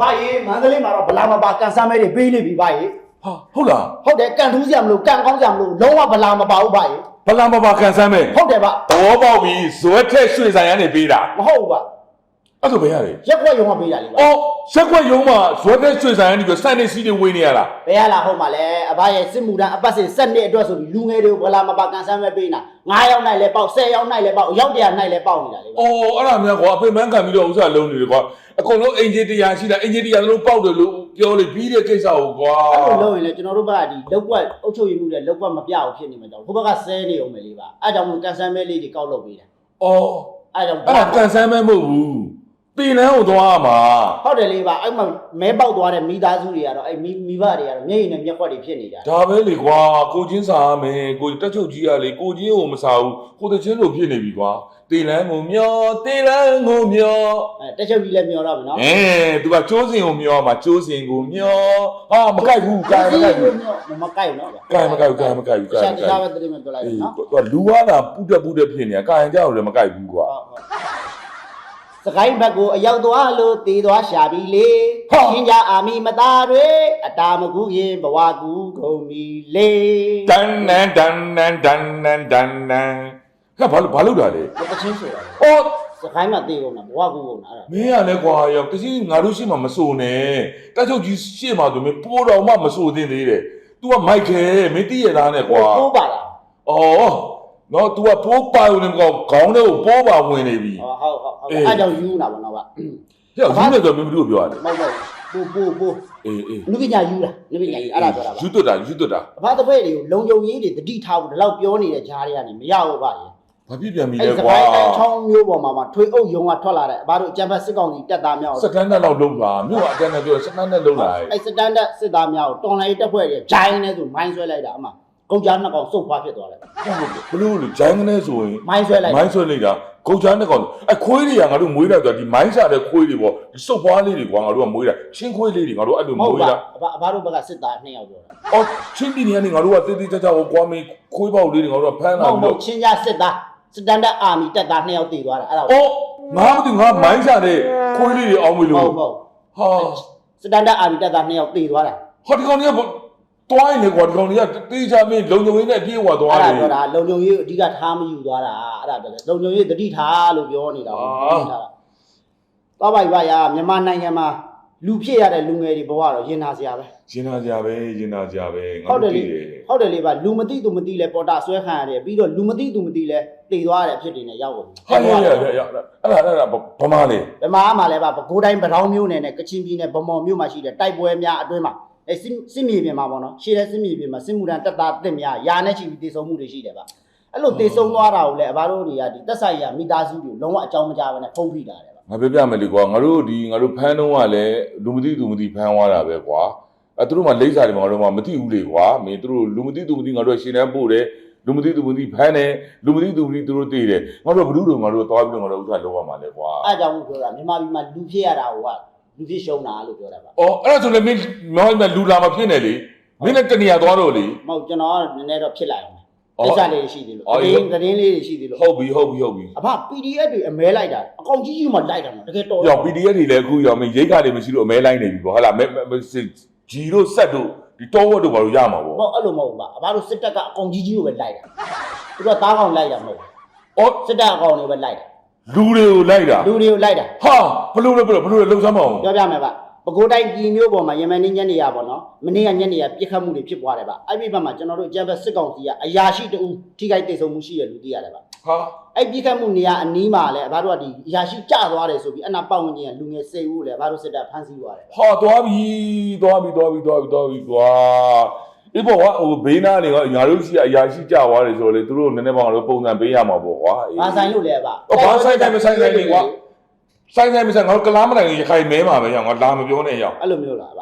ဘာရေမန္တလေးမှာတော့ဗလာမပါကန်ဆမ်းမဲတွေပေးနေပြီဘာရေဟာဟုတ်လားဟုတ်တယ်ကန်ထူးစရာမလိုကန်ကောင်းစရာမလိုလုံးဝဗလာမပါဘူးဘာရေဘလံမပါကန်ဆမ်းမဲ့ဟုတ်တယ်ဗျဘောပေါက်ပြီးဇွဲထက်ရွှေဆိုင်ရနေပေးတာမဟုတ်ဘူးဗျအဲ့ဒါဘယ်ရလဲရက်ွက်ရုံကပေးတာလေဗျအော်ရက်ွက်ရုံးမှာဇွဲထက်ရွှေဆိုင်ရနေပြီးစံနေစီးတွေဝေးနေရလားဘယ်ရလာဟုတ်မှာလဲအဘရဲ့စစ်မှုတန်းအပတ်စဉ်7နှစ်အတွက်ဆိုပြီးလူငယ်တွေကိုဗလာမပါကန်ဆမ်းမဲပေးနေတာ9ယောက်နိုင်လဲပေါက်10ယောက်နိုင်လဲပေါက်ရောက်တရာနိုင်လဲပေါက်နေတာလေဗျအော်အဲ့ဒါများကွာအဖေမန်းခံပြီးတော့ဥစ္စာလုံးနေတယ်ကွာ အကုန်လုံးအင်ဂျင်တရားရှိတာအင်ဂျင်တရားလုံးပေါက်တယ်လို့ပြောလေပြီးတဲ့ကိစ္စကိုကွာအဲ့လိုလုပ်ရင်လေကျွန်တော်တို့ဘက်ကဒီလောက်ကွက်အုပ်ချုပ်ရေးမှုတွေလောက်ကွက်မပြအောင်ဖြစ်နေမှာကြောင့်ဟိုဘက်ကဆဲနေအောင်မယ်လေးပါအဲ့ကြောင့်မလို့ကန်ဆမ်းမဲလေးတွေကောက်လုပ်ပေးတယ်အော်အဲ့ကြောင့်အဲ့ဒါကန်ဆမ်းမဲမဟုတ်ဘူး တင်လန်းကိုသွားရမှာဟုတ်တယ်လေးပါအဲ့မှာမဲပေါက်သွားတဲ့မိသားစုတွေကတော့အဲ့မိမိဘတွေကတော့မျက်ရည်နဲ့မျက်ခွက်တွေဖြစ်နေကြတယ်ဒါပဲလေကွာကိုချင်းစားရမယ်ကိုတက်ချုပ်ကြီးကလေကိုချင်းကိုမစားဘူးကိုတချင်းလိုဖြစ်နေပြီကွာတင်လန်းကိုမျောတင်လန်းကိုမျောအဲတက်ချုပ်ကြီးလည်းမျောတော့မယ်နော်အဲသူကကျိုးစင်ကိုမျောမှာကျိုးစင်ကိုမျောဟာမကြိုက်ဘူးကြိုက်မကြိုက်ဘူးမမကိုက်နော်ကြိုက်မကြိုက်ဘူးကြိုက်မကြိုက်ဘူးကြိုက်ရှာမတကြိုက်ခြားဘူးပဲတတိမပြောလိုက်အေးနော်သူကလူဝါတာပူတက်ပူတက်ဖြစ်နေတာကာရင်ကြောက်လည်းမကြိုက်ဘူးကွာ စကိုင်းဘက်ကိုအရောက်သွားလို့တည်သွားရှာပြီလေဟာရှင်းကြအာမီမသားတွေအတာမကူရင်ဘဝကူကုန်ပြီလေတန်နန်တန်နန်တန်နန်တန်နန်ကဘာလို့ဘာလို့တာလဲတချင်းဆိုတာလေအော်စကိုင်းမှာတည်ကုန်တာဘဝကူကုန်တာအဲ့ဒါမင်းရလဲကွာရောတကြီးငါတို့ရှိမှမစိုးနဲ့တက်ချုပ်ကြီးရှေ့မှာဆိုမင်းပိုးတော်မှမစိုးသင့်သေးတယ် तू ကမိုက်ခဲမင်းတည့်ရသားနဲ့ကွာ ပိုးပါလားအော် နော် तू ကပိုးပါုံနဲ့ကောခေါင်းထဲကိုပိုးပါဝင်နေပြီဟောဟုတ်ဟုတ်ဟုတ်အေးအဲ့ကြောင့်ယူတာဗောနော်ဗျဟဲ့ယူနေတော့မင်းဘယ်လိုပြောရလဲမဟုတ်ဘူးပိုးပိုးပိုးအေးအေးလူပညာယူတာလူပညာယူအဲ့ဒါပြောတာပါယူတွတ်တာယူတွတ်တာအဖသဖဲ့တွေကိုလုံယုံရေးတွေတတိထားဖို့ဒီလောက်ပြောနေတဲ့ဂျားတွေကနေမရဘူးဗျရေဘာဖြစ်ပြန်ပြီအဲ့လဲစကွာကိုင်းတိုင်းချောင်းမျိုးပေါ်မှာမှာထွေအုပ်ယုံကထွက်လာတဲ့အဘတို့အကြံဖက်စစ်ကောင်စီတက်သားများစတန်ဒတ်လောက်လုံးလာမြို့ကအတန်းနဲ့ပြောစတန်ဒတ်လုံးလာအဲ့စတန်ဒတ်စစ်သားများကိုတော်လိုင်းတက်ဖွဲ့တွေဂျိုင်းနဲ့ဆိုမိုင်းဆွဲလိုက်တာအမှ ကုန်ကြားနှစ်ကောင်စုပ်ဖွားဖြစ်သွားတယ်ဘလို့လေဂျိုင်းကနေဆိုရင်မိုင်းဆွဲလိုက်မိုင်းဆွဲလိုက်တာဂုတ်ချမ်းတဲ့ကောင်အခွေးတွေကငါတို့မွေးတာဆိုဒီမိုင်းစားတဲ့ခွေးတွေပေါ့ဒီစုပ်ပွားလေးတွေကွာငါတို့ကမွေးတာချင်းခွေးလေးတွေငါတို့အဲ့လိုမဟုတ်မွေးပါတာအဘအဘတို့ဘက်ကစစ်သားနှစ်ယောက်ပြောတာအော်ချင်းပြည်နေကနေငါတို့ကတေးသေးချာချာကိုကွာမေးခွေးပေါက်လေးတွေငါတို့ကဖမ်းမလာဟုတ်မပြီးဟုတ်ချင်းကြစစ်သားစတန်ဒတ်အာမီတက်သားနှစ်ယောက်တည်သွားတာအဲ့ဒါအော်ငါမသိငါမိုင်းစားတဲ့ခွေးလေးတွေအောင်မေးမလို့ဟုတ်မဟုတ်ဟာစတန်ဒတ်အာမီတက်သားနှစ်ယောက်တည်သွားတာဟာဒီကောင်တွေက တွိုင်းလေကွာဒီကောင်တွေကတေးချာမင်းလုံလုံရင်းနဲ့ပြေးဝသွားအဲ့တယ်ဒါပြောတာလုံခြုံရေးအဓိကထားမယူသွားတာအဲ့ဒါပြောတယ်လုံခြုံရေးတတိထားလို့ပြောနေတာအာတတိထားတာသွားပါပြီဗျာမြန်မာနိုင်ငံမှာလူဖြစ်ရတဲ့လူငယ်တွေဘဝတော့ရင်နာစရာပဲရင်နာကြပဲရင်နာကြပဲငါဟုတ်တယ်တို့လေတည်တယ်ဟုတ်တယ်လေဗျလူမသိသူမသိလဲပေါ်တာဆွဲခံရတယ်ပြီးတော့လူမသိသူမသိလဲတည်သွားရတဲ့အဖြစ်တွေနဲ့ရောက်ကုန်ပြီဟာရရရရအဲ့ဒါအဲ့ဒါဗမာလေဗမာမှလည်းဗျပဲခူးတိုင်းပတောင်းမျိုးနယ်နဲ့ကချင်ပြည်နယ်ဗမော်မျိုးမှာရှိတဲ့တိုက်ပွဲများအတွင်းမှာ အဲစစ်စစ်မြေပြင်မှာပေါ့နော်ရှေ့တဲ့စစ်မြေပြင်မှာစစ်မှုထမ်းတပ်သားတစ်များယာနဲ့ချီပြီးတေဆုံးမှုတွေရှိတယ်ဗျအဲ့လိုတေဆုံးသွားတာကိုလည်းအဘတို့တွေကဒီတက်ဆိုင်ရာမိသားစုတွေလုံးဝအကြောင်းမကြားဘဲနဲ့ဖုံးဖိတာတယ်ဗျငါပြောပြမယ်လေကွာငါတို့ဒီငါတို့ဖမ်းတော့ကလည်းလူမသိသူမသိဖမ်းသွားတာပဲကွာအဲသူတို့မှလိမ့်စာတွေမှာငါတို့မှမသိဘူးလေကွာမင်းသူတို့လူမသိသူမသိငါတို့ရှင်းတန်းပို့တယ်လူမသိသူမသိဖမ်းတယ်လူမသိသူမသိသူတို့တည်တယ်ငါတို့ဘ누구တို့ငါတို့သွားပြီးတော့ငါတို့ဥစ္စာလောက်ရမှာလေကွာအဲ့ကြောင့်မို့ပြောတာမြန်မာပြည်မှာလူဖြစ်ရတာဟိုက လူဖြစ်ရှုံးတာလို့ပြောတာဗျအော်အဲ့ဒါဆိုလည်းမင်းမောင်မလူလာမဖြစ်နဲ့လေမင်းလည်းတနေရာသွားတော့လေမဟုတ်ကျွန်တော်ကနည်းနည်းတော့ဖြစ်လိုက်အောင်အော်ကိစ္စလေးတွေရှိသေးလို့အော်တအေးရင်သတင်းလေးတွေရှိသေးလို့ဟုတ်ပြီဟုတ်ပြီဟုတ်ပြီအဖ PDF တွေအမဲလိုက်တာအကောင်ကြီးကြီးမှလိုက်တာနော်တကယ်တော်ပြော PDF တွေလည်းအခုရောမင်းရိတ်ခါတွေမရှိလို့အမဲလိုက်နေပြီပေါ့ဟုတ်လားမဲဂျီတို့ဆက်တို့ဒီတောဝတ်တို့ဘာလို့ရမှာပေါ့မဟုတ်အဲ့လိုမဟုတ်ပါအဖတို့စစ်တပ်ကအကောင်ကြီးကြီးကိုပဲလိုက်တာသူကသားကောင်လိုက်တာမဟုတ်ဘူးအော်စစ်တပ်အကောင်တွေပဲလိုက်တာ လူတွေကိုလိုက်တာလူတွေကိုလိုက်တာဟာဘလို့လဲဘလို့ဘလို့လဲလုံစမ်းမအောင်ပြောပြမယ်ဗျပကိုးတိုင်းပြည်မျိုးပေါ်မှာယမန်နေ့ညနေရပေါ့နော်မနေ့ကညနေရပြစ်ခတ်မှုတွေဖြစ်ပွားတယ်ဗျအဲ့ဒီဘက်မှာကျွန်တော်တို့အကြံဖက်စစ်ကောင်စီကအရာရှိတူထိခိုက်တိတ်ဆုံးမှုရှိရလူသိရတယ်ဗျဟာအဲ့ပြစ်ခတ်မှုနေရာအနီးမှာလည်းအဘတို့ကဒီအရာရှိကြသွားတယ်ဆိုပြီးအနာပေါက်ဝင်ကြီးကလူငယ်စိတ်ဦးလည်းအဘတို့စစ်တပ်ဖမ်းဆီးသွားတယ်ဗျဟာသွားပြီသွားပြီသွားပြီသွားပြီသွားပြီကွာ အေးပေါ့ကွာဟိုဘေးနားတွေကငါတို့ရှိအရာရှိကြွားတယ်ဆိုတော့လေသူတို့နည်းနည်းပါတော့ပုံစံပေးရမှာပေါ့ကွာအေးဘာဆိုင်လို့လဲဗျဟောဘာဆိုင်တိုင်းမဆိုင်တိုင်းတွေကွာဆိုင်ဆိုင်မဆိုင်ငါတို့ကလားမတိုင်းရခိုင်မဲမှာပဲရောက်ငါလာမပြောနဲ့ရောက်အဲ့လိုမျိုးလားဗျ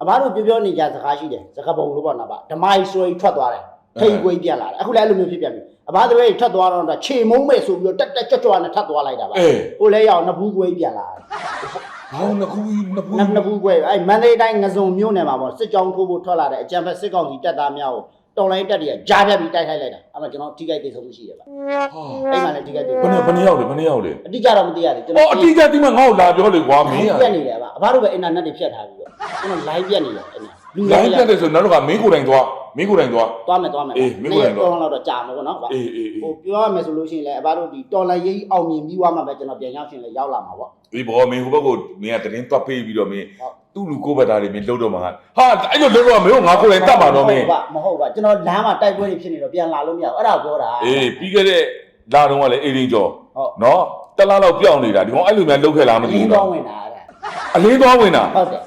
အမားတို့ပြောပြောနေကြစကားရှိတယ်စကားပုံလို့ပေါ့နော်ဗျဓမိုင်းဆွဲထွက်သွားတယ်ထိတ်ကွေးပြန်လာတယ်အခုလည်းအဲ့လိုမျိုးဖြစ်ပြန်ပြီအဘသွေးထွက်သွားတော့ခြေမုံမဲ့ဆိုပြီးတော့တက်တက်ကြွကြွနဲ့ထပ်သွားလိုက်တာဗျဟိုလဲရောက်နဘူးကွေးပြန်လာတယ် ဟောနှစ်ခုနှစ်ခုနှစ်နှစ်ဘူးကွေးအဲ့မန္တလေးတိုင်းငစုံမြို့နယ်မှာပေါ့စစ်ကြောင်းထိုးဖို့ထွက်လာတဲ့အကြံဖက်စစ်ကောင်စီတပ်သားများကိုတော်လိုင်းတက်တွေကကြားပြတ်ပြီးတိုက်ခိုက်လိုက်တာအဲ့မှာကျွန်တော်ထိခိုက်သေးဆုံးမှုရှိတယ်ဗျဟာအဲ့မှာလည်းထိခိုက်သေးဘယ်နဲ့ဘယ်နဲ့ရောက်လဲဘယ်နဲ့ရောက်လဲအတိအကျတော့မသိရသေးကျွန်အော်တော်အတိအကျတိမငါ့ကိုလာပြောလေကွာမင်းပြကတ်နေတယ်ဗျအဘတို့ပဲအင်တာနက်တွေဖြတ်ထားပြီးတော့ကျွန်တော် live ပြတ်နေတယ်အဲ့မှာ လူလိုင်းပြတ်တယ်ဆိုနောက်တော့ကမင်းကိုယ်တိုင်သွားမင်းကိုယ်တိုင်သွားသွားမယ်သွားမယ်အေးမင်းကိုယ်တိုင်သွားတော့တော့ကြာမှာပေါ့နော်ဗျအေးအေးအေးဟိုပြောရမယ်ဆိုလို့ရှိရင်လည်းအဘတို့ဒီတော်လိုင်းရေးအောင်မြင်ပြီးွားမှပဲကျွန်တော်ပြန်ရောက်ရှင်လည်းရောက်လာမှာပေါ့ဒီဘောမင်းဟိုဘက်ကိုမင်းကတရင်တွတ်ပေးပြီးတော့မင်းဟုတ်သူ့လူကိုယ်ဘက်သားတွေမင်းလှုပ်တော့မှာဟာအဲ့လိုလှုပ်တော့မင်းကငါကိုယ်တိုင်တတ်မှာတော့မင်းမဟုတ်ပါကျွန်တော်လမ်းမှာတိုက်ပွဲတွေဖြစ်နေတော့ပြန်လာလို့မရဘူးအဲ့ဒါပြောတာအေးပြီးခဲ့တဲ့လာတော့ကလည်းအေးရင်းကျော်ဟုတ်နော်တလားတော့ပြောင်းနေတာဒီကောင်အဲ့လိုများလှုပ်ခဲ့လားမသိလင်းဘူးကောနော်င်းဝင်တာအဲ့ဒါအလေးသွားဝင်တာဟုတ်တယ်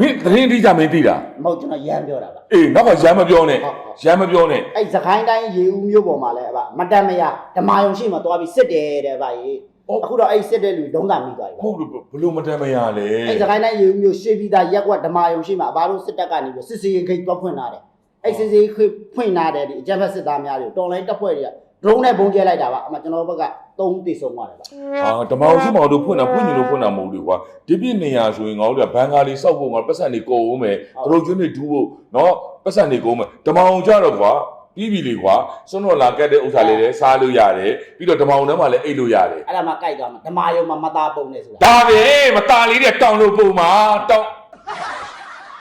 မင်းတရင်တိကြမင်းသိတာမဟုတ်ကျွန်တော်ရမ်းပြောတာပါ အေးနောက်ကရမ်းမပြောနဲ့ဟုတ်ဟုတ် ရမ်းမပြောနဲ့အဲ့စကိုင်းတိုင်းရေဦးမြို့ပေါ်မှာလည်းအဘမတန်မရဓမာယုံရှိမှသွားပြီးစစ်တယ်တဲ့ဗျာကြီးအခုတော့အဲ့စစ်တဲ့လူဒုံးတာမိသွားပြီဗျာဟုတ်လို့ဘလို့မတမ်းမရလဲအဲ့စကိုင်းတိုင်းရေဦးမြို့ရှေးပြီးသားရက်ကွက်ဓမာယုံရှိမှအဘတို့စစ်တပ်ကနေပြီးစစ်စီရင်ခိတ်သွားဖွင့်လာတယ်အဲ့စစ်စီရင်ခိတ်ဖွင့်လာတယ်ဒီအကြမ်းဖက်စစ်သားများတွေတော်လိုင်းတပ်ဖွဲ့တွေက ဒရုန်းနဲ့ပုံကျဲလိုက်တာပါအမှကျွန်တော်ဘက်က3တိဆုံးသွားတယ်ဗျာအာဓမ္မအောင်ရှိမောင်တို့ဖွင့်တာဖွင့်နေလို့ဖွင့်တာမဟုတ်ဘူးကွာဒီပြည့်နေရဆိုရင်ငါတို့ကဘန်ကာလီစောက်ဖို့ငါပတ်စံနေကုန်အောင်မယ်သူတို့ကျွန်းနေဒူးဖို့နော်ပတ်စံနေကုန်မယ်ဓမ္မအောင်ကြတော့ကွာပြီးပြီလေကွာစွန်းတော်လာကတ်တဲ့ဥစ္စာလေးလည်းစားလို့ရတယ်ပြီးတော့ဓမ္မအောင်ထဲမှာလည်းအိတ်လို့ရတယ်အဲ့ဒါမှကြိုက်သွားမှာဓမာယုံမှာမသားပုံနေဆိုတာဒါပဲမตาလေးတဲ့တောင်းလို့ပုံမှာတောင်း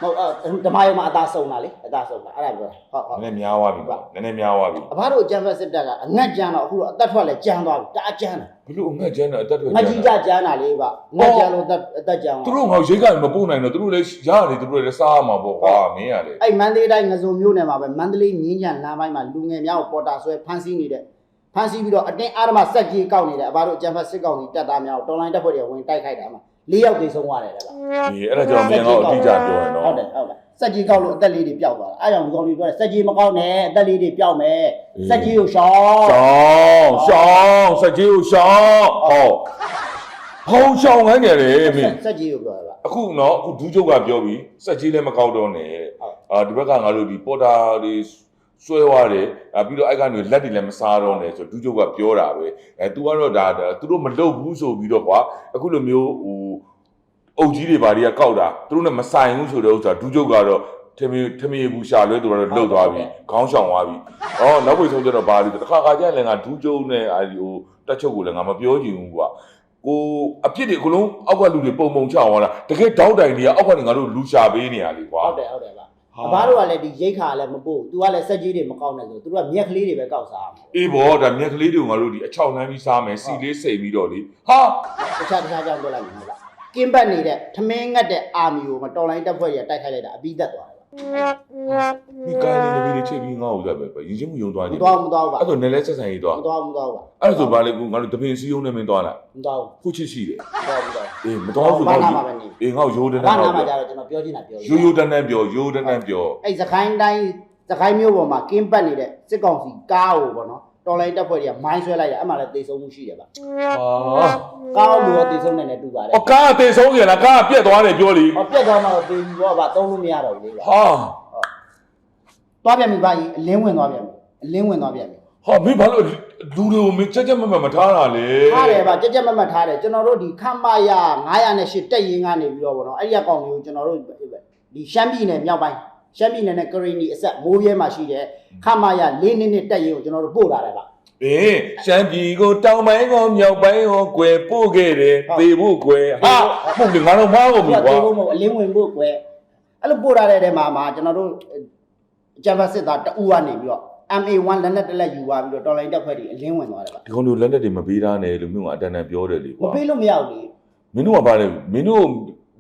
မဟုတ်အဲ့ဓမာယုံမှာအသားဆုံးတာလေအသားဆုံးတာအဲ့ဒါပြောတာဟုတ်ဟုတ်နည်းနည်းများသွားပြီကွာနည်းနည်းများသွားပြီအဘတို့အကြမ်းဖက်စစ်တပ်ကအငတ်ကြမ်းတော့အခုတော့အသက်ထွက်လဲကြမ်းသွားပြီတအားကြမ်းတယ်ဘလို့ငှက်ကျန်းတာအတက်တွေငတ်ကြီးကြကြမ်းတာလေးပါငတ်ကြမ်းလို့အသက်အသက်ကြမ်းသူသွားတို့ငါရိတ်ကမပို့နိုင်တော့သူတို့လည်းရတယ်သူတို့လည်းစားရမှာပေါ့ကွာမင်းရတယ်အဲ့မန္တလေးတိုင်းငစုံမြို့နယ်မှာပဲမန္တလေးငင်းကြံလမ်းပိုင်းမှာလူငယ်များကိုပေါ်တာဆွဲဖမ်းဆီးနေတဲ့ ဖမ်းဆီးပြီးတော့အတင်းအာရမစက်ကြီးကောက်နေတယ်အဘတို့အကြမ်းဖက်စစ်ကောင်စီတပ်သားများကိုတော်လိုင်းတပ်ဖွဲ့တွေဝင်တိုက်ခိုက်တာမှာ၄ယောက်သေဆုံးသွားတယ်လေဗျဒီအဲ့ဒါကြောင့်မင်းတော့အတိအကျပြောရင်တော့ဟုတ်တယ်ဟုတ်တယ်စက်ကြီးကောက်လို့အသက်လေးတွေပျောက်သွားတာအဲ့ကြောင့်ဒီကောင်တွေပြောတယ်စက်ကြီးမကောက်နဲ့အသက်လေးတွေပျောက်မယ်စက်ကြီးကိုရှောင်းရှောင်းရှောင်းစက်ကြီးကိုရှောင်းဟောဟောင်းရှောင်းခိုင်းတယ်လေမင်းစက်ကြီးကိုပြောတာဗျအခုနော်အခုဒူးချုပ်ကပြောပြီးစက်ကြီးလည်းမကောက်တော့နဲ့ဟုတ်အာဒီဘက်ကငါတို့ဒီပေါ်တာတွေ ဆွဲသွားတယ်အာပြီးတော့အဲ့ကနေလက်တွေလည်းမစားတော့နဲ့ဆိုဒူးချုပ်ကပြောတာပဲအဲ तू ကတော့ဒါသူတို့မလုပ်ဘူးဆိုပြီးတော့ကွာအခုလိုမျိုးဟိုအုပ်ကြီးတွေဘာတွေကကောက်တာသူတို့နဲ့မဆိုင်ဘူးဆိုတဲ့ဥစ္စာဒူးချုပ်ကတော့ထမင်းထမင်းဘူးရှာလွဲသူကတော့လှုပ်သွားပြီခေါင်းရှောင်သွားပြီ။အော်နောက်ပိတ်ဆုံးကျတော့ဘာလို့တခါခါကျရင်လည်းငါဒူးကျုံနဲ့အဲဒီဟိုတက်ချုပ်ကိုလည်းငါမပြောချင်ဘူးကွာ။ကိုအဖြစ်တွေအကုန်လုံးအောက်ကလူတွေပုံပုံချအောင်လာတကယ်တောက်တိုင်တွေကအောက်ကနေငါတို့လူရှာပေးနေရလေကွာဟုတ်တယ်ဟုတ်တယ်ဗျ အဘတို့ကလည်းဒီရိတ်ခါလည်းမပို့ तू ကလည်းစက်ကြီးတွေမကောက်နဲ့ဆို तू ကမြက်ကလေးတွေပဲကောက်စားမှာအေးဘောဒါမြက်ကလေးတွေကိုငါတို့ဒီအချောက်နှမ်းပြီးစားမယ်စီလေးစိတ်ပြီးတော့လေဟာတခြားတခြားကြောင့်ပြောလိုက်မှာဟုတ်လားကင်းဘတ်နေတဲ့ထမင်းငတ်တဲ့အာမီကိုမတော်လိုင်းတပ်ဖွဲ့ကြီးတိုက်ခိုက်လိုက်တာအပြီးသက်သွားတယ် ဒီကိုင်းလေးတပီးလေးချိန်ပြီးငါ့ကိုဇက်ပဲပဲရင်ချင်းမှုယုံသွားမကြည့်သွားဘူးမသွားဘူးပါအဲ့ဆိုနယ်လဲဆက်ဆံရေးသွားမသွားဘူးမသွားဘူးပါအဲ့ဆိုဘာလဲကူငါတို့တပင်းစီယုံနဲ့မင်းသွားလာမသွားဘူးခုချစ်ရှိတယ်မသွားဘူးတော့အေးမသွားဘူးဘာဆိုနာတော့မှာပဲနေအေးငါ့ကိုရိုးတန်းတဘာန်းနာတော့မှာပြောကြတော့ကျွန်တော်ပြောချင်တာပြောရိုးရိုးတန်းတန်းပြောရိုးတန်းတန်းပြောအဲ့စကိုင်းတိုင်းစကိုင်းမြို့ပေါ်မှာကင်းဘတ်နေတဲ့စစ်ကောင်စီကားကိုပေါ့နော် တော်လိုင်းတပ်ဖွဲ့ကြီးကမိုင်းဆွဲလိုက်တယ်အဲ့မှာလည်းသေဆုံးမှုရှိတယ်ဗျဟာကားလူရောသေဆုံးနေတယ်တူပါတယ်။အော်ကားအသေးဆုံးရလားကားကပြက်သွားတယ်ပြောလေဟောပြက်သွားမှတော့သေပြီပေါ့ဗျသုံးလို့မရတော့ဘူးလေဗျ။ဟာသွားပြန်ပြီဗျကြီးအလင်းဝင်သွားပြန်ပြီအလင်းဝင်သွားပြန်ပြီဟာမင်းဘာလို့လူတွေကိုမင်းချက်ချက်မမမထားတာလဲထားတယ်ဗျကြက်ကြက်မတ်မတ်ထားတယ်ကျွန်တော်တို့ဒီခမရ908တက်ရင်ကနေပြီးတော့ဗောနော်အဲ့ဒီအကောင်မျိုးကျွန်တော်တို့ဒီရှမ်းပြည်နယ်မြောက်ပိုင်း ရှမ်းပြည်နယ်နဲ့ကရင်နီအဆက်မိုးရဲမှာရှိတဲ့ခမရ၄နှစ်နှစ်တက်ရင်ကိုကျွန်တော်တို့ပို့လာတယ်ဗျ။အေးရှမ်းပြည်ကိုတောင်ပိုင်းကိုမြောက်ပိုင်းကိုကွယ်ပို့ခဲ့တယ်ဟုတ်သေဖို့ကွယ်ဟာမဟုတ်လေငါတော့မှားကုန်ပြီသူကကွာတေဖို့မဟုတ်အလင်းဝင်ဖို့ကွယ်အဲ့လိုပို့လာတဲ့တဲမှာမှာကျွန်တော်တို့အကြံဖတ်စစ်သားတအူကနေပြီးတော့ MA1 လက်နက်တစ်လက်ယူသွားပြီးတော့တော်လိုင်းတက်ဖွဲ့တွေအလင်းဝင်သွားတယ်ဗျဒီကောင်တို့လက်လက်တွေမပေးတာနဲ့လို့မျိုးကအတန်တန်ပြောတယ်လေမကွာပေးလို့မရဘူးလေမင်းတို့ကဘာလဲမင်းတို့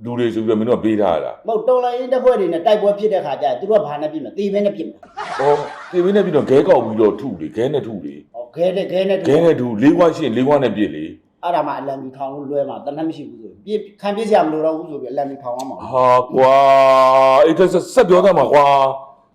လူတွေဆိုပြီးတော့မင်းတို့ကပေးထားရလားမဟုတ်တော်လိုင်းတက်ဖွဲ့တွေနဲ့တိုက်ပွဲဖြစ်တဲ့ခါကျရင်သူတို့ကဘာနဲ့ပြင်မလဲတေးပဲနဲ့ပြင်မလား။အော်ဒီမင်းနဲ့ပြီးတော့ခဲကောက်ပြီးတော့ထုလေခဲနဲ့ထုလေဟောခဲတဲ့ခဲနဲ့တူခဲနဲ့ထုလေးခွားရှင်းလေးခွားနဲ့ပြစ်လေအဲ့ဒါမှအလံမီထောင်လို့လွဲမှာတနက်မရှိဘူးဆိုပြစ်ခံပြစ်စရာမလိုတော့ဘူးဆိုပြီးအလံမီထောင်အောင်ပါဟာကွာအေးတက်ဆက်ပြောသားမှာကွာ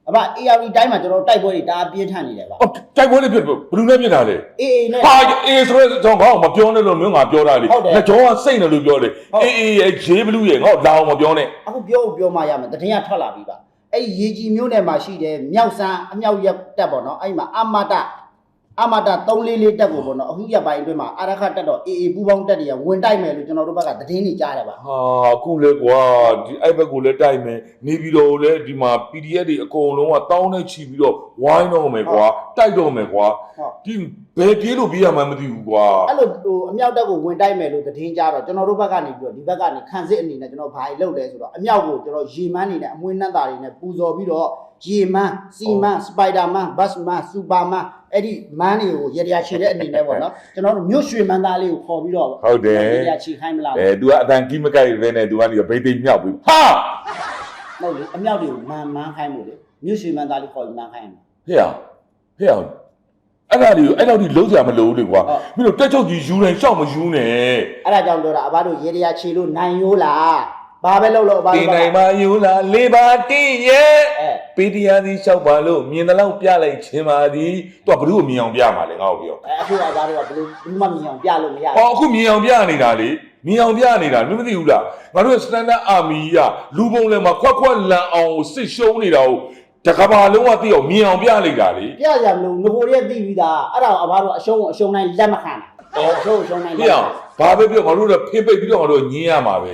အမ AR တိုင်းမှာကျွန်တော်တိုက်ပွဲတွေတအားပြင်းထန်နေတယ်ဗျအော်တိုက်ပွဲလေးပြစ်ဘယ်လူနဲ့ပြစ်တာလဲအေးအေးနဲ့ ဟာအေးဆိုတော့ကျွန်တော်ငါ့ကိုမပြောနဲ့လို့မျိုးငါပြောတာလေဟုတ်တယ်ငါကြောကစိတ်နေလို့ပြောတယ်ဟုတ် အေးအေးရဲ့ဂျေးဘလူးရဲ့ငါ့ကိုလာအောင်မပြောနဲ့အခုပြောဖို့ပြောမှရမယ်တတိယထွက်လာပြီပါအဲ့ဒီရေကြီးမျိုးနယ်မှာရှိတယ်မြောက်စမ်းအမြောက်ရက်တက်ပေါ့နော်အဲ့ဒီမှာအမတ အမတာ344တက်ကိုပေါ့နော်အခုရပိုင်းအတွင်းမှာအာရခတက်တော့အေအေပူပေါင်းတက်တွေကဝင်တိုက်မယ်လို့ကျွန်တော်တို့ဘက်ကသတင်းတွေကြားတယ်ပါဟာအခုလေကွာဒီအဲ့ဘက်ကိုလည်းတိုက်မယ်နေပြီးတော့လည်းဒီမှာ PDF တွေအကုန်လုံးကတောင်းနဲ့ချီပြီးတော့ဝိုင်းတော့မယ်ကွာတိုက်တော့မယ်ကွာဟုတ်ဒီ ဘယ်ပြေးလို့ပြေးရမှန်းမသိဘူးကွာအဲ့လိုဟိုအမြောက်တက်ကိုဝင်တိုက်မယ်လို့သတင်းကြားတော့ကျွန်တော်တို့ဘက်ကနေပြီးတော့ဒီဘက်ကနေခံစစ်အနေနဲ့ကျွန်တော်ဘာတွေလုပ်လဲဆိုတော့အမြောက်ကိုကျွန်တော်ရေမန်းနေနဲ့အမွှေးနှက်သားတွေနဲ့ပူဇော်ပြီးတော့ရေမန်းစီမန်းစပိုက်ဒါမန်းဘတ်မန်းစူပါမန်းအဲ့ဒီမန်းတွေကိုရရချေတဲ့အနေနဲ့ပေါ့နော်ကျွန်တော်တို့မြို့ရွှေမန်းသားလေးကိုခေါ်ပြီးတော့ဟုတ်တယ်ရရချေခိုင်းမလားအဲ तू ကအတန်ကြီးမကိုက်ပဲနဲ့ तू ကနေဘိတ်သိမ်းမြောက်ပြီးဟာဟုတ်လေအမြောက်တွေကိုမန်းမန်းခိုင်းလို့လေမြို့ရွှေမန်းသားလေးခေါ်ပြီးမန်းခိုင်းတယ်ဟဲ့အောင်ဟဲ့ အောင်အဲ့ဒါလေးကိုအဲ့လောက်ထိလုံးစရာမလိုဘူးလေကွာဟုတ်မင်းတို့တက်ချုပ်ကြီးယူတိုင်းရှောက်မယူနဲ့အဲ့ဒါကြောင့်ပြောတာအဘတို့ရေရရချေလို့နိုင်ရိုးလားဘာပဲလုပ်လို့အဘဒီတို့နိုင်မှာယူလာလေးပါတင်းရဲ့အဲပီတရားစီလျှောက်ပါလို့မြင်တဲ့လောက်ပြလိုက်ခြင်းပါသည်သူကဘ누구ကိုမြင်အောင်ပြမှာလေငါ့ကိုပြောအဲအခုကဘာတို့ကဘယ်လိုဘူးမှမြင်အောင်ပြလို့မရဟောအခုမြင်အောင်ပြနေတာလေမြင်အောင်ပြနေတာမင်းမသိဘူးလားငါတို့ standard army ကလူပုံလည်းမှာခွက်ခွက်လန်အောင်စစ်ရှုံးနေတာကို တကဘာလုံးဝသိအောင်မြင်အောင်ပြလိုက်တာလေပြရမလို့ငကိုရဲသိပြီးသားအဲ့ဒါကိုအဘတို့အရှုံးကိုအရှုံးတိုင်းလက်မခံတာအော်အရှုံးကိုအရှုံးတိုင်းပြအောင်ဘာပဲပြောငါတို့လည်းဖိပိတ်ပြီးတော့ငါတို့ညင်းရမှာပဲ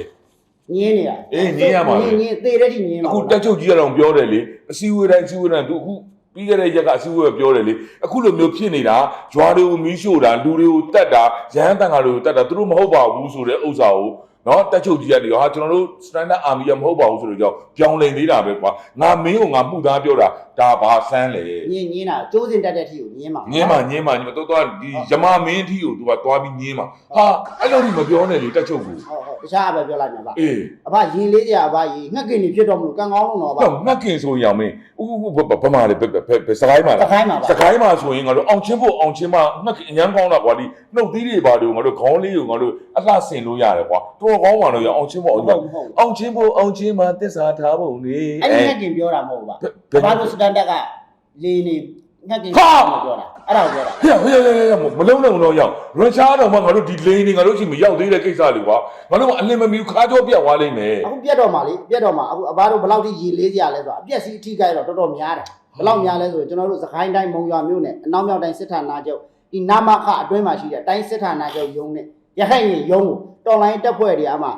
ညင်းနေတာအေးညင်းရမှာပဲညင်းညင်းသေတဲ့ထိညင်းမှာအခုတက်ချုပ်ကြီးကတော့ပြောတယ်လေအစည်းအဝေးတိုင်းအစည်းအဝေးတိုင်းသူအခုပြီးခဲ့တဲ့ရက်ကအစည်းအဝေးကပြောတယ်လေအခုလိုမျိုးဖြစ်နေတာဂျွာတွေကိုမီးရှို့တာလူတွေကိုတတ်တာရဟန်းတန်ဃာတွေကိုတတ်တာသူတို့မဟုတ်ပါဘူးဆိုတဲ့ဥစ္စာကို နော်တက်ချုပ်ကြီးကနေဟာကျွန်တော်တို့ standard army ကမဟုတ်ပါဘူးဆိုတော့ကြောင့်ပြောင်းလဲနေတာပဲကွာငါမင်းကိုငါမှုသားပြောတာဒါဘာဆန်းလေညင်းညင်းတာကျိုးစင်တက်တဲ့ထိကိုညင်းမှာညင်းမညင်းမညင်းမတော့တော့ဒီယမမင်းထီကိုသူကသွားပြီးညင်းမှာဟာအဲ့လိုကြီးမပြောနဲ့လေတက်ချုပ်ကိုဟုတ်ဟုတ်တခြားအပဲပြောလိုက်မှာပါအေးအဘရင်လေးကြအဘရင်ငှက်ကင်းနေဖြစ်တော့မလို့ကံကောင်းလို့တော့ပါတော့ငတ်ကင်ဆိုရင်အောင်မင်းဥဥဘဘာမှလေဘယ်စကိုင်းမှာတလားခိုင်းမှာပါစကိုင်းမှာဆိုရင်ငါတို့အောင်ချင်းဖို့အောင်ချင်းမငှက်အញ្ញမ်းကောင်းတာကွာဒီနှုတ်သီးတွေပါလို့ငါတို့ခေါင်းလေးကိုငါတို့အလှဆင်လို့ရတယ်ကွာတော်ကောင်းပါလို့ရအောင်ချင်းဖို့ဟုတ်ဟုတ်ဟုတ်အောင်ချင်းဖို့အောင်ချင်းမသစ္စာထားဖို့နေအဲ့ဒီငှက်ကင်းပြောတာမဟုတ်ပါဘယ်အဘတို့စတန်ဒတ်ကလေနေငှက်ကင်းဟာပြောတာအဲ့ဒါကိုပြောတာဟဲ့ဟဲ့ဟဲ့ဟဲ့မလုံးလုံးတော့ရောက်ရုရှားတော့မှငါတို့ဒီလိန်နေငါတို့ရှိမရောက်သေးတဲ့ကိစ္စလေကွာငါတို့ကအလင်းမမီခါကြောပြတ်သွားလိမ့်မယ်အခုပြတ်တော့မှလေပြတ်တော့မှအခုအဘတို့ဘယ်လောက်ထိရေလေးစရာလဲဆိုတော့အပြက်စီအထိခိုက်တော့တော်တော်များတယ်ဘယ်လောက်များလဲဆိုရင်ကျွန်တော်တို့စကိုင်းတိုင်းမုံရွာမြို့နယ်အနောက်မြောက်တိုင်းစစ်ဌာနချုပ်ဒီနာမခအတွင်းမှာရှိတဲ့တိုင်းစစ်ဌာနချုပ်ရုံးနဲ့ ရခိုင်ရင်ရုံးကိုတော်လိုင်းတက်ဖွဲ့တွေအမှ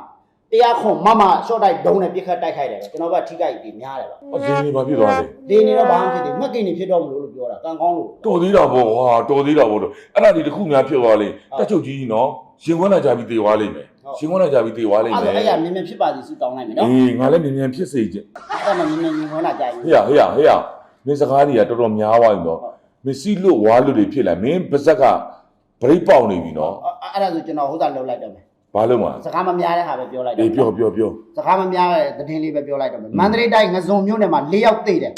တရားခွန်မမရှော့တိုက်ဒုံနဲ့ပြစ်ခတ်တိုက်ခိုက်တယ်ပဲကျွန်တော်ကထိခိုက်ပြီးများတယ်ပါအဒီနေဘာဖြစ်သွားလဲဒီနေတော့ဘာမှဖြစ်သေးဘူးငှက်ကိန်းနေဖြစ်တော့မလို့လို့ပြောတာကံကောင်းလို့တော်သေးတာပေါ့ဟာတော်သေးတာပေါ့တော့အဲ့ဒါဒီတစ်ခုများဖြစ်သွားလိမ့်ဟုတ်တက်ချုပ်ကြီးနော်ရှင်ခွန်းလာကြပြီးတေသွားလိမ့်မယ်ဟုတ်ရှင်ခွန်းလာကြပြီးတေသွားလိမ့်အဲ့မယ်ဒါအဲ့ရမြင်မြင်ဖြစ်ပါစီစုတောင်းလိုက်မယ်နော်အေးငါလည်းမြင်မြန်ဖြစ်စေခြင်းအဲ့ဒါမှမြင်မြင်မြင်ခွန်းလာကြရင်ဟေ့ရဟေ့ရဟေ့ရမင်းစကားတွေကတော်တော်များသွားပြီနော်မင်းစီလို့ဝါလို့တွေဖြစ်လာမင်းပါဇက်က ဘရိတ်ပေါက်နေပြီနော်အဲ့ဒါဆိုကျွန်တော်ဟိုစားလောက်လိုက်တော့မယ်ဘာလို့မလဲစကားမများတဲ့ဟာပဲပြောလိုက်တော့အေးပြောပြောပြောစကားမများတဲ့တင်းလေးပဲပြောလိုက်တော့မယ်မန္တလေးတိုင်းငဇုံမြို့နယ်မှာ၄ယောက်သေတယ်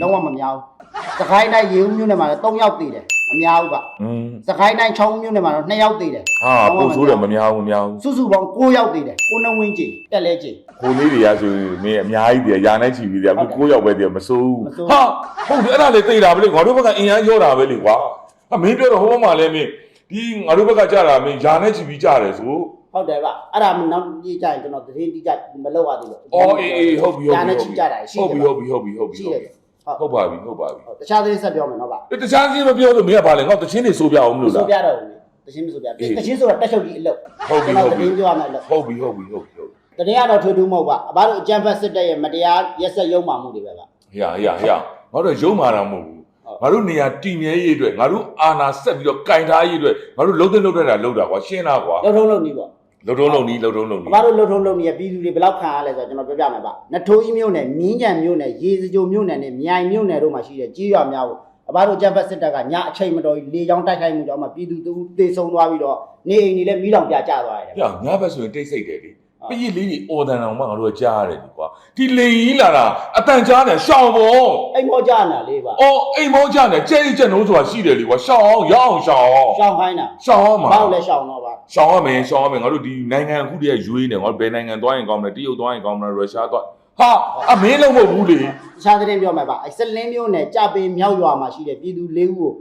လုံးဝမများဘူးစကိုင်းတိုင်းရေဦးမြို့နယ်မှာလည်း၃ယောက်သေတယ်အများဘူးဗျ။စကိုင်းတိုင်းချောင်းမြို့နယ်မှာတော့၂ယောက်သေတယ်။ဟာပို့ဆိုးတယ်မများဘူးမများဘူး။စုစုပေါင်း၉ယောက်သေတယ်။ကိုနှဝင်းကြီးတက်လဲကြီး။ကိုလေးတွေကဆိုမင်းအများကြီးတွေရာနိုင်ချီပြီးတယ်အခု၉ယောက်ပဲတည်းမစိုးဘူး။ဟာဟုတ်တယ်အဲ့ဒါလေသေတာပဲလေငါတို့ဘက်ကအင်အားရောတာပဲလေကွာ။အမင်းပြောတော့ဟိုဘက်မှာလည်းမင်း ဒီငါတို့ဘက်ကကြာတာမင်းရာနိုင်ချီပြီးကြာတယ်ဆိုဟုတ်တယ်ဗျအဲ့ဒါမှနောက်ကြီးကြရင်ကျွန်တော်သတင်းတိကျမလုပ်ရသေးလို့အော်အေးအေးဟုတ်ပြီဟုတ်ညာပြီနဲ့ဟုတ်ချိပြီကြတာရှိဟုတ်တယ်ပြီဟုတ်ပြီဟုတ်ပြီဟုတ်ပြီရှိဟုတ်တယ်ပြီဟုတ်ဟုတ်ပါပြီဟုတ်ပါပြီတခြားသတင်းဆက်ပြောမယ်နော်ဗျတခြားစီမပြောလို့မင်းကဘာလဲငါတချင်းနေဆိုပြအောင်မလို့ဆိုလားပြတော့ဘူးတချင်းမဆိုပြတချင်းဆိုတာတက်ချုပ်ကြီးအလုပ်ဟုတ်ပြီကျွန်ဟုတ်တော်ပြီသတင်းပြောရမယ်လို့ဟုတ်ပြီဟုတ်ပြီဟုတ်ပြီဟုတ်ပြီသတင်းကတော့ထွေထူးမဟုတ်ပါအဘတို့အကြံဖက်စစ်တပ်ရဲ့မတရားရက်စက်ရုံမှမှုတွေပဲဗျဟရဟရဟရငါတို့ရုံမာတာမဟုတ်ဘူး ငါတို့နေရာတည်မြဲရေးအတွက်ငါတို့အာနာဆက်ပြီးတော့ကင်ထားရေးအတွက်ငါတို့လုံးတဲ့လုံးတဲ့တာလုံးတာကွာရှင်းတာကွာလှုပ်ထုံးလုပ်နေပေါ့လုံးတုံးလုံးနီးလုံးတုံးလုံးအနီးဘတို့လှုပ်ထုံးလုပ်နေတဲ့ပြည်သူတွေဘယ်လောက်ခံရလဲဆိုတော့ကျွန်တော်ပြောပြမယ်ဗျနထိုးကြီးမြို့နယ်မြင်းကြံမြို့နယ်ရေစကြိုမြို့နယ်နဲ့မြိုင်မြို့နယ်တို့မှာရှိတဲ့ကြီးရွာများကိုအဘတို့အကြံဖက်စစ်တပ်ကညအချိန်မတော်ကြီးလေကြောင်းတိုက်ခိုက်မှုကြောင့်မှပြည်သူသူတေဆုံးသွားပြီးတော့နေအိမ်တွေလည်းမီးလောင်ပြကျသွားရတယ်ပြညဘက်ဆိုရင်တိတ်ဆိတ်တယ်လေ ပရိလေးကြီးအော်တန်အောင်မှငါတို့ကြားရတယ်ဒီကွာဒီလေကြီးလာတာအတန်ကြားတယ်ရှောင်းပေါ့အိမ်မောကြနာလေးပါအော်အိမ်မောကြားတယ်ကြဲကြက်နိုးဆိုတာရှိတယ်လေကွာရှောင်းအောင်ရအောင်ရှောင်းအောင်ရှောင်းခိုင်းတာရှောင်းအောင်မှာဘာလို့လဲရှောင်းတော့ပါရှောင်းရမယ်ရှောင်းရမယ်ငါတို့ဒီနိုင်ငံအခုတည်းကရွေးနေငါတို့ဘယ်နိုင်ငံသွားရင်ကောင်းမလဲတရုတ်သွားရင်ကောင်းမလဲရုရှားသွားဟာအမင်းလုံးမဟုတ်ဘူးလေတခြားသတင်းပြောမယ်ဗျအဲစလင်းမျိုးနဲ့ကြပေးမြောက်ရွာမှာရှိတဲ့ပြည်သူလေးဦးကို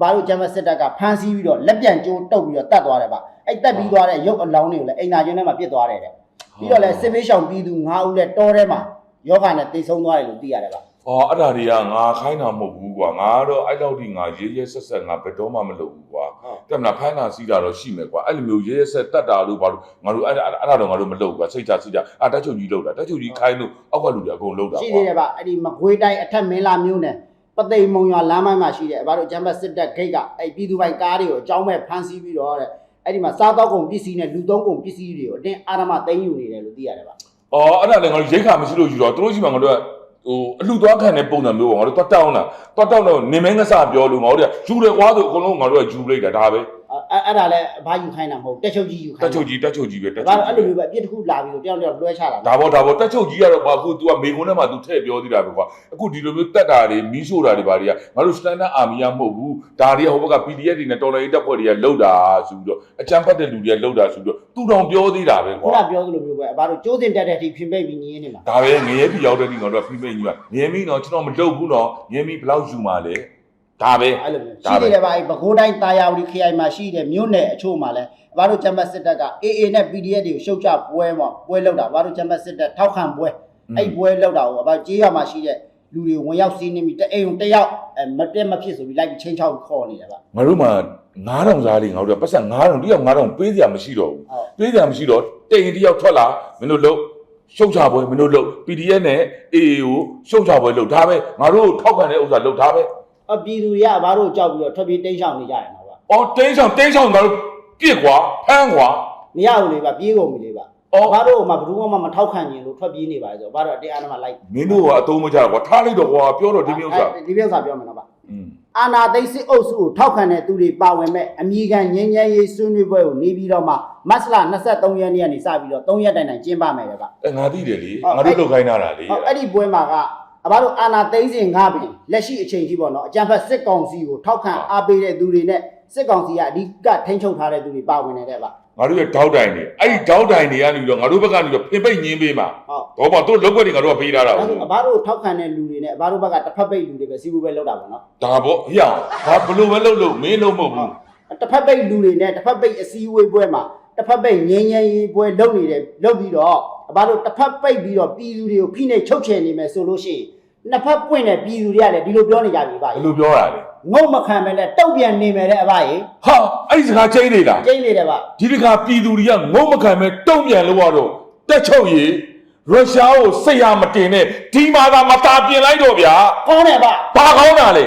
ဘာလို့ဂျမစစ်တပ်ကဖမ်းဆီးပြီးတော့လက်ပြန်ကျိုးတုပ်ပြီးတော့တတ်သွားတယ်ဗျအဲ့တက်ပြီးသွားတဲ့ရုပ်အလောင်းတွေကိုလည်းအိမ်နာကျင်းထဲမှာပြစ်သွားတယ်တဲ့ ပြီးတော့လည်းစစ်မေးရှောင်ပြည်သူ9ဦးလည်းတောထဲမှာယောဂနဲ့တိတ်ဆုံးသွားတယ်လို့သိရတယ်ဗျအော်အဲ့ဒါတွေကငါခိုင်းတာမဟုတ်ဘူးကွာငါကတော့အဲ့လောက်ထိငါရေးရဲဆက်ဆက်ငါဘယ်တော့မှမလုပ်ဘူးကွာဟုတ်တက်မလားဖမ်းတာစီးတာတော့ရှိမယ်ကွာအဲ့လိုမျိုးရေးရဲဆက်တက်တာလို့ဘာလို့ငါတို့အဲ့ဒါအဲ့ဒါတော့ငါတို့မလုပ်ဘူးကွာစိတ်ချစိတ်ချအာတက်ချုပ်ကြီးလုပ်တာတက်ချုပ်ကြီးခိုင်းလို့အောက်ကလူတွေအကုန်လုပ်တာရှိကွာသေးတယ်ဗျအဲ့ဒီမကွေးတိုင်းအထက်မင်းလာမျိုးနဲ့ပသိမ်မုံရွာလမ်းမိုင်းမှာရှိတယ်အဘတို့ဂျမ်ဘတ်စစ်တပ်ဂိတ်ကအဲ့ပြည်သူပိုင်ကားတွေကိုအကြောင်းမဲ့ဖမ်းဆီးပြီးတော့တဲ့ အဲ့ဒီမှာစားတော့ကုန်ပစ္စည်းနဲ့လူသုံးကုန်ပစ္စည်းတွေကိုအတင်းအာရမသိမ်းယူနေတယ်လို့သိရတယ်ဗျအော်အဲ့ဒါလည်းငါတို့ရိတ်ခါမရှိလို့ယူတော့သူတို့ရှိမှငါတို့ကဟိုအလှသွားခံတဲ့ပုံစံမျိုးပေါ့ငါတို့တွတ်တောင်းတာတွတ်တောင်းတော့နေမင်းကစားပြောလို့ငါတို့ကယူတယ်ကွာဆိုအကုန်လုံးငါတို့ကယူလိုက်တာဒါပဲ အဲ့ဒါလည်းဘာယူခိုင်းတာမဟုတ်တက်ချုပ်ကြီးယူခိုင်းတက်ချုပ်ကြီးတက်ချုပ်ကြီးပဲတက်ချုပ်ကြီးအဲ့လိုမျိုးပဲအပြစ်တစ်ခုလာပြီးတော့တယောက်တယောက်လွှဲချတာဒါပေါ့ဒါပေါ့တက်ချုပ်ကြီးကတော့ဘာခု तू ကမေခွန်းထဲမှာ तू ထည့်ပြောသေးတာပဲကွာအခုဒီလိုမျိုးတက်တာတွေမီးရှို့တာတွေဘာတွေကငါတို့ standard army ကမဟုတ်ဘူးဒါတွေကဟိုဘက်က PDF တွေနဲ့တော်လိုင်းတက်ဖွဲ့တွေကလှုပ်တာဆိုပြီးတော့အကြမ်းဖက်တဲ့လူတွေကလှုပ်တာဆိုပြီးတော့သူတောင်ပြောသေးတာပဲကွာခုနပြောသလိုမျိုးပဲဘာလို့ကြိုးတင်တက်တဲ့အထိဖိမိတ်ပြီးညင်းနေမှာဒါပဲငရဲပြီရောက်တဲ့ဒီငါတို့ကဖိမိတ်ကြီးကငရဲမီးတော့ကျွန်တော်မလုပ်ဘူးတော့ငရဲမီးဘယ်လောက်ယူမှာလဲ ဒါပဲအဲ့လိုမျိုးဒါရှိပဲသေးတယ်ဗျအဲ့ပဲခူးတိုင်းတာယာဝတီခရိုင်မှာရှိတဲ့မြို့နယ်အချို့မှာလဲအဘတို့ဂျမ်ဘတ်စစ်တပ်က AA နဲ့ PDF တွေကိုရှုတ်ချပွဲမှာပွဲလောက်တာအဘတို့ဂျမ်ဘတ်စစ်တပ်ထောက်ခံပွဲအဲ့ပွဲလောက်တာကိုအဘကြေးရမှာရှိတဲ့လူတွေဝင်ရောက်စီးနေပြီတအိမ်တယောက်အဲမတက်မဖြစ်ဆိုပြီးလိုက်ပြီးချင်းချောက်ခေါ်နေတယ်ဗျငါတို့မှာ9000စားလေးငါတို့ကပတ်စံ9000တယောက်9000ပေးစရာမရှိတော့ဘူးဟုတ်ပေးစရာမရှိတော့တိန်တယောက်ထွက်လာမင်းတို့လို့ရှုံချပွဲမင်းတို့လို့ PDF နဲ့ AA ကိုရှုံချပွဲလုပ်ထားပဲငါတို့ထောက်ခံတဲ့ဥစ္စာလုပ်ထားပဲ အပြည်သူတွေကဘာလို့ကြောက်ပြီးတော့ထွက်ပြေးတိမ်းရှောင်နေကြတယ်နော်ဗျအော်တင်းဆောင်တင်းဆောင်ငါတို့ပြစ်ကွာဖမ်းကွာ မရဘူးလေဗျပြေးကုန်ပြီလေဗျအော် ဘာလို့မှဘယ်သူမှမထောက်ခံရင်လို့ထွက်ပြေးနေပါလေဆိုတော့ဘာလို့တရားနာမှာလိုက်မင်းတို့ကအသုံးမချကွာထားလိုက်တော့ကွာပြောတော့ဒီမျိုးဥစ္စာဒီမျိုးစာပြောမယ်နော်ဗျอืมအာနာသိန်းစစ်အုပ်စုကိုထောက်ခံတဲ့သူတွေပါဝင်မဲ့အမိခံငင်းငယ်ရေးဆွေးနွေးပွဲကိုနေပြီးတော့မှမတ်လ23ရက်နေ့ကနေစပြီးတော့3ရက်တိုင်တိုင်ကျင်းပမယ်လေဗျအဲငါသိတယ်လေဟုတ် ငါတို့လုပ်ခိုင်းတာလေဟုတ်အဲ့ဒီပွဲမှာက အဘတို့အာနာသိန်းစင်ငါပင်လက်ရှိအချိန်ကြီးပေါ့နော်အကြံဖက်စစ်ကောင်စီကိုထောက်ခံအားပေးတဲ့သူတွေနဲ့စစ်ကောင်စီကအဓိကထိန်းချုပ်ထားတဲ့သူတွေပါဝင်နေတဲ့ဗျငါတို့ရဲ့တောက်တိုင်တွေအဲ့ဒီတောက်တိုင်တွေကနေပြီးတော့ငါတို့ဘက်ကနေပြီးတော့ဖင်ပိတ်ညင်းပေးမှာဟုတ်တော့ပါတို့လောက်ွက်တွေငါတို့ကပေးထားတာဒါဟုတ်ဆိုအဘတို့ထောက်ခံတဲ့လူတွေနဲ့အဘတို့ဘက်ကတစ်ဖက်ပိတ်လူတွေပဲစီးပူးပဲလောက်တာပေါ့နော်ဒါပေါ့ဟိအောင်ဒါဘလို့ပဲလုပ်လို့မင်းလုံးမဟုတ်ဘူးတစ်ဖက်ပိတ်လူတွေနဲ့တစ်ဖက်ပိတ်အစည်းအဝေးပွဲမှာတစ်ဖက်ပိတ်ငင်းငင်းရေးပွဲလုပ်နေတယ်လုပ်ပြီးတော့အ ဘတို့တစ်ဖက်ပိတ်ပြီးတော့ပြည်သူတွေကိုဖိနှိပ်ချုပ်ချယ်နေမယ်ဆိုလို့ရှိရင်နှစ်ဖက်ပွင့်တဲ့ပြည်သူတွေကလည်းဒီလိုပြောနေကြပြီဗျဘယ်လိုပြောတာလဲငုံမခံမဲ့နဲ့တုတ်ပြန်နေမယ်တဲ့အဘရေဟာအဲ့ဒီစကားချိန်နေလားကျင်းနေတယ်ဗျဒီတခါပြည်သူတွေကငုံမခံမဲ့တုံ့ပြန်လို့ရတော့တက်ချုပ်ရီရုရှားကိုစိတ်ရမတင်နဲ့ဒီမှာသာမတာပြင်လိုက်တော့ဗျာကောင်းတယ်ဗျဘာကောင်းတာလဲ